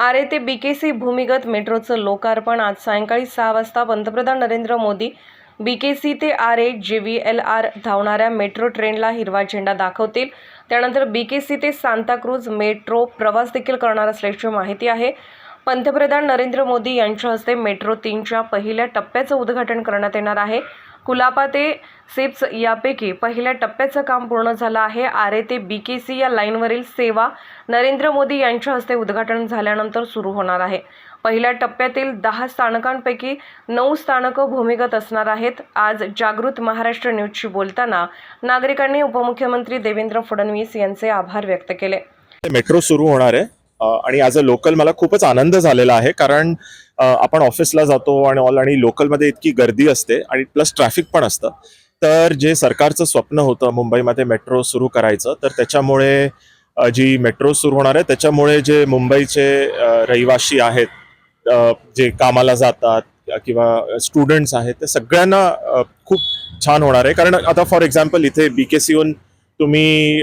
आरे ते बीकेसी भूमिगत मेट्रोचं लोकार्पण आज सायंकाळी सहा वाजता. पंतप्रधान नरेंद्र मोदी बीकेसी ते Aarey J V L R धावणाऱ्या मेट्रो ट्रेनला हिरवा झेंडा दाखवतील. त्यानंतर बीकेसी ते सांताक्रूज मेट्रो प्रवास देखील करणार असल्याची माहिती आहे. पंतप्रधान नरेंद्र मोदी यांच्या हस्ते मेट्रो तीनच्या पहिल्या टप्प्याचं उद्घाटन करण्यात येणार आहे. कुलापा ते सिप्स यापैकी पहिल्या टप्प्याचं काम पूर्ण झालं आहे. आरे ते बी के सी या लाईनवरील सेवा नरेंद्र मोदी यांच्या हस्ते उद्घाटन झाल्यानंतर सुरू होणार आहे. पहिल्या टप्प्यातील दहा स्थानकांपैकी नऊ स्थानकं भूमिगत असणार आहेत. आज जागृत महाराष्ट्र न्यूजशी बोलताना नागरिकांनी उपमुख्यमंत्री देवेंद्र फडणवीस यांचे आभार व्यक्त केले. मेट्रो सुरू होणार आहे. आणि ॲज अ लोकल मला खूपच आनंद झालेला आहे कारण आपण ऑफिसला जातो आणि ऑल आणि लोकलमध्ये इतकी गर्दी असते आणि प्लस ट्रॅफिक पण असतं. तर जे सरकारचं स्वप्न होतं मुंबईमध्ये मेट्रो सुरू करायचं तर त्याच्यामुळे जी मेट्रो सुरू होणार आहे त्याच्यामुळे जे मुंबईचे रहिवाशी रहिवासी आहेत जे कामाला जातात किंवा स्टुडंट्स आहेत ते सगळ्यांना खूप छान होणार आहे. कारण आता फॉर एक्झाम्पल इथे बी के सीहून तुम्ही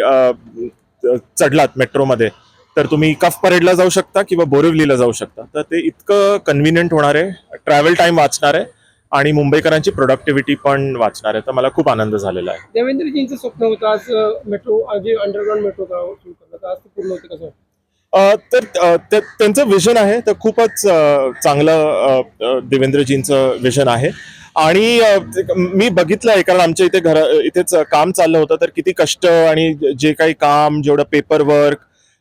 चढलात मेट्रोमध्ये तर तुम्ही कफ परेडला जाऊ शकता किंवा बोरिवलीला जाऊ शकता. तर ते इतकं कन्व्हिनियंट होणार आहे. ट्रॅव्हल टाइम वाचणार आहे आणि मुंबईकरांची प्रोडक्टिव्हिटी पण वाचणार आहे. तर मला खूप आनंद झालेला आहे. देवेंद्रजींचं स्वप्न होतं आज मेट्रो अंडरग्राऊंड मेट्रो सुरू आज पूर्ण होते कसं? तर त्यांचं विजन आहे. तर खूपच चांगलं देवेंद्रजींचं विजन आहे. आणि मी बघितलं आहे कारण आमच्या इथे घर इथेच काम चाललं होतं. तर किती कष्ट आणि जे काही काम जेवढं पेपर वर्क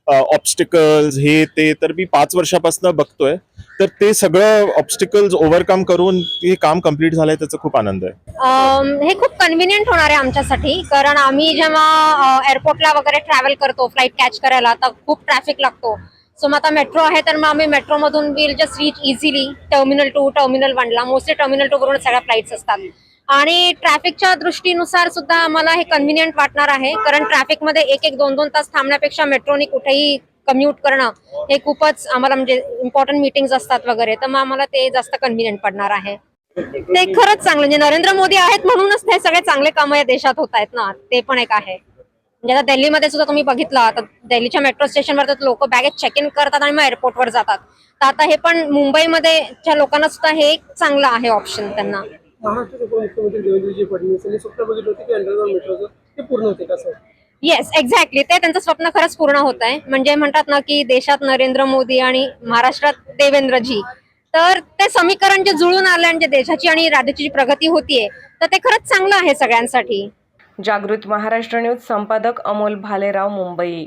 ऑब्स्टिकल्स हे ते तर मी पाच वर्षापासून बघतोय. तर ते सगळं ऑब्स्टिकल्स ओव्हरकम करून हे काम कंप्लीट झालंय त्याचा खूप आनंद आहे. हे खूप कन्व्हिनियंट होणार आहे आमच्यासाठी कारण आम्ही जेव्हा एअरपोर्टला वगैरे ट्रॅव्हल करतो फ्लाईट कॅच करायला तर खूप ट्रॅफिक लागतो. सो मग आता मेट्रो आहे तर मग आम्ही मेट्रोमधून will just reach easily terminal two terminal वनला मोस्टली टर्मिनल टू वरून सगळ्या फ्लाईट्स असतात. आणि ट्रॅफिकच्या दृष्टीनुसार सुद्धा आम्हाला हे कन्व्हिनियंट वाटणार आहे. कारण ट्रॅफिकमध्ये एक एक दोन दोन तास थांबण्यापेक्षा मेट्रोनी कुठेही कम्युट करणं हे खूपच आम्हाला म्हणजे इम्पॉर्टंट मीटिंग्स असतात वगैरे. तर मग आम्हाला ते जास्त कन्व्हिनियंट पडणार आहे. ते खरंच चांगलं. म्हणजे नरेंद्र मोदी आहेत म्हणूनच ते सगळे चांगले कामं या देशात होत आहेत ना. ते पण एक आहे. म्हणजे आता दिल्लीमध्ये सुद्धा तुम्ही बघितलं तर दिल्लीच्या मेट्रो स्टेशनवर तर लोक बॅगेज चेक इन करतात आणि मग एअरपोर्टवर जातात. तर आता हे पण मुंबईमध्येच्या लोकांना सुद्धा हे एक चांगलं आहे ऑप्शन त्यांना. महाराष्ट्राचे उपमुख्यमंत्री देवेंद्रजी फडणवीस यांनी स्वप्न बघितलं होते की अंडरग्राऊंड मेट्रोचं ते पूर्ण होते कसं येस एक्झॅक्टली ते त्यांचं स्वप्न खरंच पूर्ण होत आहे. म्हणजे म्हणतात ना की देशात नरेंद्र मोदी आणि महाराष्ट्रात देवेंद्रजी. तर ते समीकरण जे जुळून आलं आणि जे देशाची आणि राज्याची जी प्रगती होतीये तर ते खरंच चांगलं आहे सगळ्यांसाठी. जागृत महाराष्ट्र न्यूज संपादक अमोल भालेराव मुंबई.